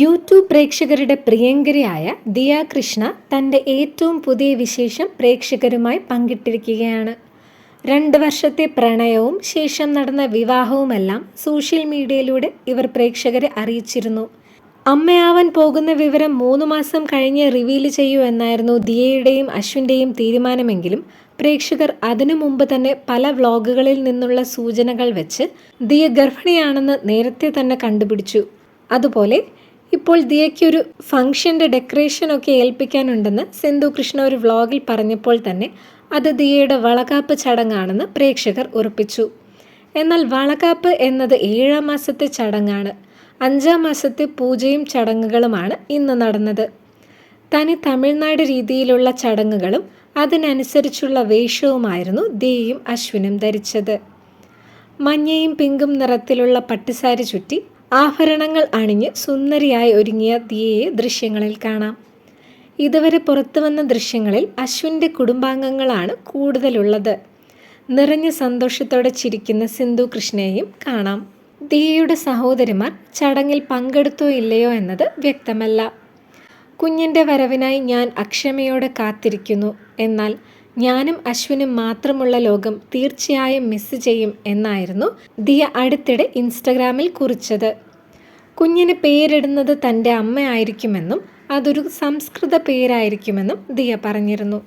YouTube പ്രേക്ഷകരുടെ പ്രിയങ്കരയായ ദിയ കൃഷ്ണ തന്റെ ഏറ്റവും പുതിയ വിശേഷം പ്രേക്ഷകരുമായി പങ്കിട്ടിരിക്കുകയാണ്. രണ്ട് വർഷത്തെ പ്രണയവും ശേഷം നടന്ന വിവാഹവുമെല്ലാം സോഷ്യൽ മീഡിയയിലൂടെ ഇവർ പ്രേക്ഷകരെ അറിയിച്ചിരുന്നു. അമ്മയാവാൻ പോകുന്ന വിവരം മൂന്ന് മാസം കഴിഞ്ഞ് റിവീൽ ചെയ്യൂ എന്നായിരുന്നു ദിയയുടെയും അശ്വിന്റെയും തീരുമാനമെങ്കിലും പ്രേക്ഷകർ അതിനു മുമ്പ് തന്നെ പല വ്ളോഗുകളിൽ നിന്നുള്ള സൂചനകൾ വെച്ച് ദിയ ഗർഭിണിയാണെന്ന് നേരത്തെ തന്നെ കണ്ടുപിടിച്ചു. അതുപോലെ ഇപ്പോൾ ദിയയ്ക്കൊരു ഫംഗ്ഷന്റെ ഡെക്കറേഷനൊക്കെ ഏൽപ്പിക്കാനുണ്ടെന്ന് സിന്ധു കൃഷ്ണ ഒരു വ്ളോഗിൽ പറഞ്ഞപ്പോൾ തന്നെ അത് ദിയയുടെ വളകാപ്പ് ചടങ്ങാണെന്ന് പ്രേക്ഷകർ ഉറപ്പിച്ചു. എന്നാൽ വളകാപ്പ് എന്നത് ഏഴാം മാസത്തെ ചടങ്ങാണ്. അഞ്ചാം മാസത്തെ പൂജയും ചടങ്ങുകളുമാണ് ഇന്ന് നടന്നത്. തനി തമിഴ്നാട് രീതിയിലുള്ള ചടങ്ങുകളും അതിനനുസരിച്ചുള്ള വേഷവുമായിരുന്നു ദേയും അശ്വിനും ധരിച്ചത്. മഞ്ഞയും പിങ്കും നിറത്തിലുള്ള പട്ടുസാരി ചുറ്റി ആഭരണങ്ങൾ അണിഞ്ഞ് സുന്ദരിയായി ഒരുങ്ങിയ ദിയയെ ദൃശ്യങ്ങളിൽ കാണാം. ഇതുവരെ പുറത്തു വന്ന ദൃശ്യങ്ങളിൽ അശ്വിന്റെ കുടുംബാംഗങ്ങളാണ് കൂടുതലുള്ളത്. നിറഞ്ഞ സന്തോഷത്തോടെ ചിരിക്കുന്ന സിന്ധു കൃഷ്ണയെയും കാണാം. ദിയയുടെ സഹോദരിമാർ ചടങ്ങിൽ പങ്കെടുത്തോ ഇല്ലയോ എന്നത് വ്യക്തമല്ല. കുഞ്ഞിന്റെ വരവിനായി ഞാൻ അക്ഷമയോടെ കാത്തിരിക്കുന്നു. എന്നാൽ ഞാനും അശ്വിനും മാത്രമുള്ള ലോകം തീർച്ചയായും മിസ് ചെയ്യും എന്നായിരുന്നു ദിയ അടുത്തിടെ ഇൻസ്റ്റഗ്രാമിൽ കുറിച്ചത്. കുഞ്ഞിന് പേരിടുന്നത് തന്റെ അമ്മയായിരിക്കുമെന്നും അതൊരു സംസ്കൃത പേരായിരിക്കുമെന്നും ദിയ പറഞ്ഞിരുന്നു.